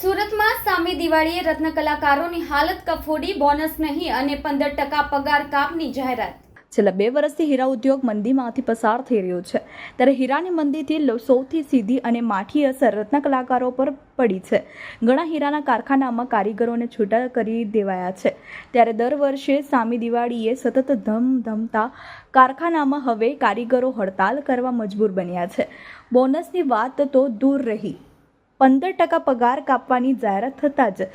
સુરતમાં સામે દિવાળીએ રત્ન કલાકારોની હાલત કફોડી બોનસ નહીં અને પંદર ટકા પગાર કાપની જાહેરાત. છેલ્લા બે વર્ષથી હીરા ઉદ્યોગ મંદીમાંથી પસાર થઈ રહ્યો છે. ત્યારે હીરાની મંદીથી સૌથી સીધી અને માઠી અસર રત્ન કલાકારો પર પડી છે. ઘણા હીરાના કારખાનામાં કારીગરોને છૂટા કરી દેવાયા છે. ત્યારે દર વર્ષે સામી દિવાળીએ સતત ધમધમતા કારખાનામાં હવે કારીગરો હડતાલ કરવા મજબૂર બન્યા છે. બોનસની વાત તો દૂર રહી. પંદર ટકા પગાર કાપવાની જાહેરાત થતાં જ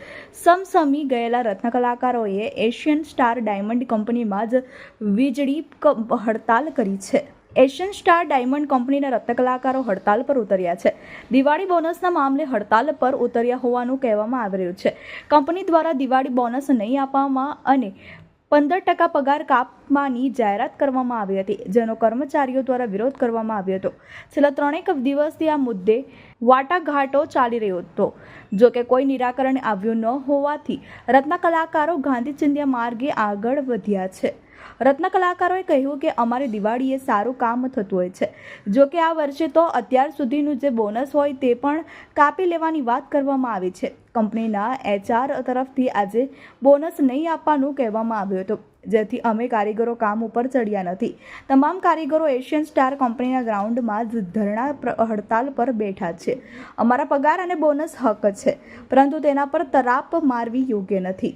સમસમી ગયેલા રત્ન કલાકારોએ એશિયન સ્ટાર ડાયમંડ કંપનીમાં જ વીજળી હડતાલ કરી છે. એશિયન સ્ટાર ડાયમંડ કંપનીના રત્ન કલાકારો હડતાલ પર ઉતર્યા છે. દિવાળી બોનસના મામલે હડતાલ પર ઉતર્યા હોવાનું કહેવામાં આવી રહ્યું છે. કંપની દ્વારા દિવાળી બોનસ નહીં આપવામાં અને પંદર ટકા પગાર કાપવાની જાહેરાત કરવામાં આવી હતી, જેનો કર્મચારીઓ દ્વારા વિરોધ કરવામાં આવ્યો હતો. છેલ્લા ત્રણેક દિવસથી આ મુદ્દે વાટાઘાટો ચાલી રહ્યો હતો. જો કે કોઈ નિરાકરણ આવ્યું ન હોવાથી રત્ન કલાકારો ગાંધી ચિંધ્યા માર્ગે આગળ વધ્યા છે. રત્ન કલાકારોએ કહ્યું કે અમારે દિવાળીએ સારું કામ થતું હોય છે. જો કે આ વર્ષે તો અત્યાર સુધીનું જે બોનસ હોય તે પણ કાપી લેવાની વાત કરવામાં આવી છે. કંપનીના એચઆર તરફથી આજે બોનસ નહીં આપવાનું કહેવામાં આવ્યું હતું. જેથી અમે કારીગરો કામ ઉપર ચડ્યા નથી. તમામ કારીગરો એશિયન સ્ટાર કંપનીના ગ્રાઉન્ડમાં ધરણા હડતાલ પર બેઠા છે. અમારા પગાર અને બોનસ હક છે, પરંતુ તેના પર તરાપ મારવી યોગ્ય નથી.